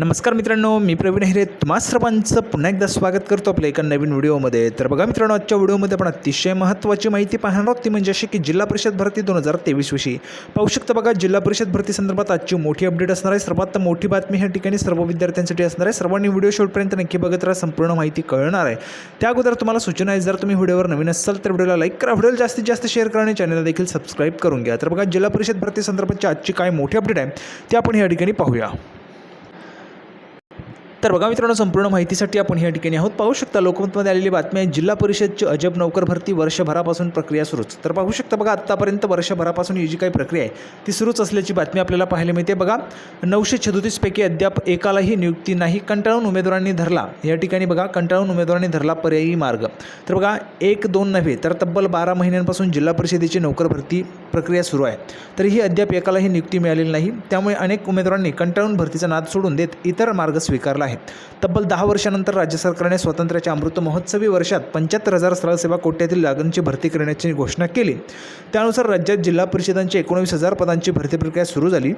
नमस्कार मित्रांनो मी प्रवीण हिरे. तुम्हा सर्वांचं पुन्हा एकदा स्वागत करतो आपल्या एका नवीन व्हिडिओमध्ये. तर बघा मित्रांनो आजच्या व्हिडिओमध्ये आपण अतिशय महत्त्वाची माहिती पाहणार आहोत. ती म्हणजे अशी की जिल्हा परिषद भरती दोन हजार तेवीसविषयी पाहू शकता बघा जिल्हा परिषद भरती संदर्भात आजची मोठी अपडेट असणार आहे. सर्वात मोठी बातमी ह्या ठिकाणी सर्व विद्यार्थ्यांसाठी असणार आहे. सर्वांनी व्हिडिओ शेवटपर्यंत नक्की बघत राहा संपूर्ण माहिती कळणार आहे. त्या अगोदर तुम्हाला सूचना आहे जर तुम्ही व्हिडिओवर नवीन असाल तर व्हिडिओला लाईक करा. व्हिडिओला जास्तीत जास्त शेअर करा आणि चॅनलला देखील सबस्क्राईब करून घ्या. तर बघा जिल्हा परिषद भरती संदर्भातची आजची काय मोठी अपडेट आहे ती आपण या ठिकाणी पाहूया. तर बघा मित्रांनो संपूर्ण माहितीसाठी आपण या ठिकाणी आहोत. पाहू शकता लोकमतमध्ये आलेली बातमी आहे जिल्हा परिषदची अजब नोकर भरती वर्षभरापासून प्रक्रिया सुरूच. तर पाहू शकता बघा आत्तापर्यंत वर्षभरापासून ही जी काही प्रक्रिया आहे ती सुरूच असल्याची बातमी आपल्याला पाहायला मिळते. बघा नऊशे छदोतीसपैकी अद्याप एकालाही नियुक्ती नाही कंटाळून उमेदवारांनी धरला. या ठिकाणी बघा कंटाळून उमेदवारांनी धरला पर्यायी मार्ग. तर बघा एक दोन नव्हे तर तब्बल बारा महिन्यांपासून जिल्हा परिषदेची नोकर भरती प्रक्रिया सुरू आहे. तरीही अद्याप एकालाही नियुक्ती मिळालेली नाही. त्यामुळे अनेक उमेदवारांनी कंटाळून भरतीचा नाद सोडून देत इतर मार्ग स्वीकारला आहे तब्बल दहा वर्षानंतर राज्य सरकारने स्वातंत्र्याच्या अमृत महोत्सवी वर्षात पंच्याहत्तर हजार स्थळसेवा कोट्यातील जागांची भरती करण्याची घोषणा केली. त्यानुसार राज्यात जिल्हा परिषदांची एकोणवीस हजार पदांची भरती प्रक्रिया सुरू झाली.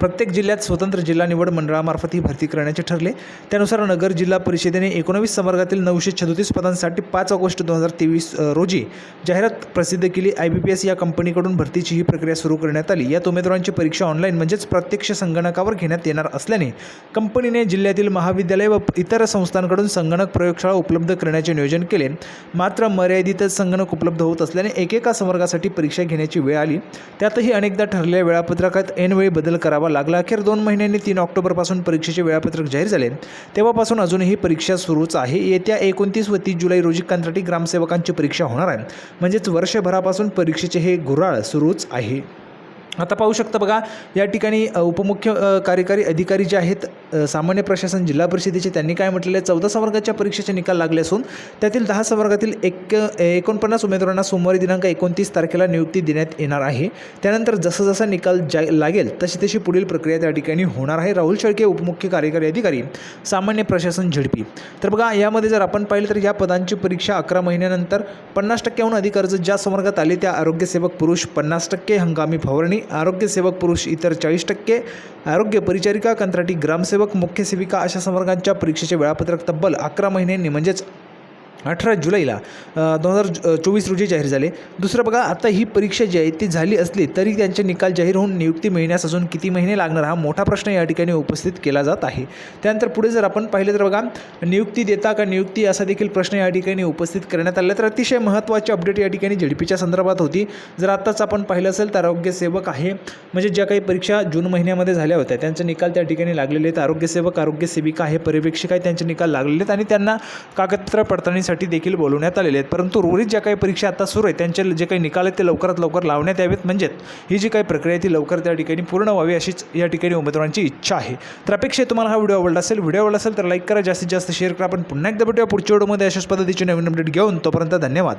प्रत्येक जिल्ह्यात स्वतंत्र जिल्हा निवड मंडळामार्फत ही भरती करण्याचे ठरले. त्यानुसार नगर जिल्हा परिषदेने एकोणवीस संवर्गातील नऊशे छदोतीस पदांसाठी पाच ऑगस्ट दोन हजार तेवीस रोजी जाहिरात प्रसिद्ध केली. आय बी पी एस या कंपनीकडून भरतीची ही प्रक्रिया सुरू करण्यात आली. यात उमेदवारांची परीक्षा ऑनलाईन म्हणजेच प्रत्यक्ष संगणकावर घेण्यात येणार असल्याने कंपनीने जिल्ह्यातील महाविद्यालय व इतर संस्थांकडून संगणक प्रयोगशाळा उपलब्ध करण्याचे नियोजन केले. मात्र मर्यादितच संगणक उपलब्ध होत असल्याने एकेका संवर्गासाठी परीक्षा घेण्याची वेळ आली. त्यातही अनेकदा ठरलेल्या वेळापत्रकात ऐनवेळी बदल करा करावा लागला. अखेर दोन महिन्यांनी तीन ऑक्टोबरपासून परीक्षेचे वेळापत्रक जाहीर झाले. तेव्हापासून अजूनही परीक्षा सुरूच आहे. येत्या एकोणतीस व तीस जुलै रोजी कंत्राटी ग्रामसेवकांची परीक्षा होणार आहे. म्हणजेच वर्षभरापासून परीक्षेचे हे गुराळ सुरूच आहे. आता पाहू शकता बघा या ठिकाणी उपमुख्य कार्यकारी अधिकारी जे आहेत सामान्य प्रशासन जिल्हा परिषदेचे त्यांनी काय म्हटलेलं आहे? चौदा संवर्गाच्या परीक्षेचे निकाल लागले असून त्यातील दहा संवर्गातील एक एकोणपन्नास उमेदवारांना सोमवारी दिनांक एकोणतीस तारखेला नियुक्ती देण्यात येणार आहे. त्यानंतर जसं जसा निकाल जा लागेल तशी तशी पुढील प्रक्रिया त्या ठिकाणी होणार आहे. राहुल शेळके उपमुख्य कार्यकारी अधिकारी सामान्य प्रशासन झडपी. तर बघा यामध्ये जर आपण पाहिलं तर या पदांची परीक्षा अकरा महिन्यानंतर पन्नास टक्क्याहून अधिक अर्ज ज्या संवर्गात आले त्या आरोग्यसेवक पुरुष पन्नास टक्के हंगामी फवारणी आरोग्यसेवक पुरुष इतर चाळीस टक्के आरोग्य परिचारिका कंत्राटी ग्रामसेवक मुख्य सेविका अशा संवर्गांच्या परीक्षेचे वेळापत्रक तब्बल अकरा महिन्यांनी म्हणजेच अठरा जुलैला दोन हजार चोवीस रोजी जाहीर झाले. दुसरं बघा आता ही परीक्षा जी आहे ती झाली असली तरी त्यांचे निकाल जाहीर होऊन नियुक्ती मिळण्यास अजून किती महिने लागणार हा मोठा प्रश्न या ठिकाणी उपस्थित केला जात आहे. त्यानंतर पुढे जर आपण पाहिलं तर बघा नियुक्ती देता का नियुक्ती असा देखील प्रश्न या ठिकाणी उपस्थित करण्यात आला तर अतिशय महत्त्वाची अपडेट या ठिकाणी झडपीच्या संदर्भात होती. जर आत्ताच आपण पाहिलं असेल तर आरोग्यसेवक आहे. म्हणजे ज्या काही परीक्षा जून महिन्यामध्ये झाल्या होत्या त्यांचे निकाल त्या ठिकाणी लागलेले आहेत. आरोग्यसेवक आरोग्यसेविका हे आहे पर्यवेक्षक आहे त्यांचे निकाल लागलेले आहेत. आणि त्यांना कागदपत्र पडताळणीसाठी देखील बोलवण्यात आलेले आहेत. परंतु उर्वरित ज्या काही परीक्षा आता सुरू आहेत त्यांचे जे काही निकाल आहेत ते लवकरात लवकर लावण्यात यावेत. म्हणजेच ही जी काही प्रक्रिया आहे ती लवकर त्या ठिकाणी पूर्ण व्हावी अशीच या ठिकाणी उमेदवारांची इच्छा आहे. तर अपेक्षा तुम्हाला हा व्हिडिओ आवडला असेल व्हिडिओ आवडला असेल तर लाईक करा. जास्तीत जास्त शेअर करा. आपण पुन्हा एकदा भेटूया पुढच्या व्हिडिओमध्ये. अशाच पद्धतीची नवीन अपडेट घेऊन तोपर्यंत धन्यवाद.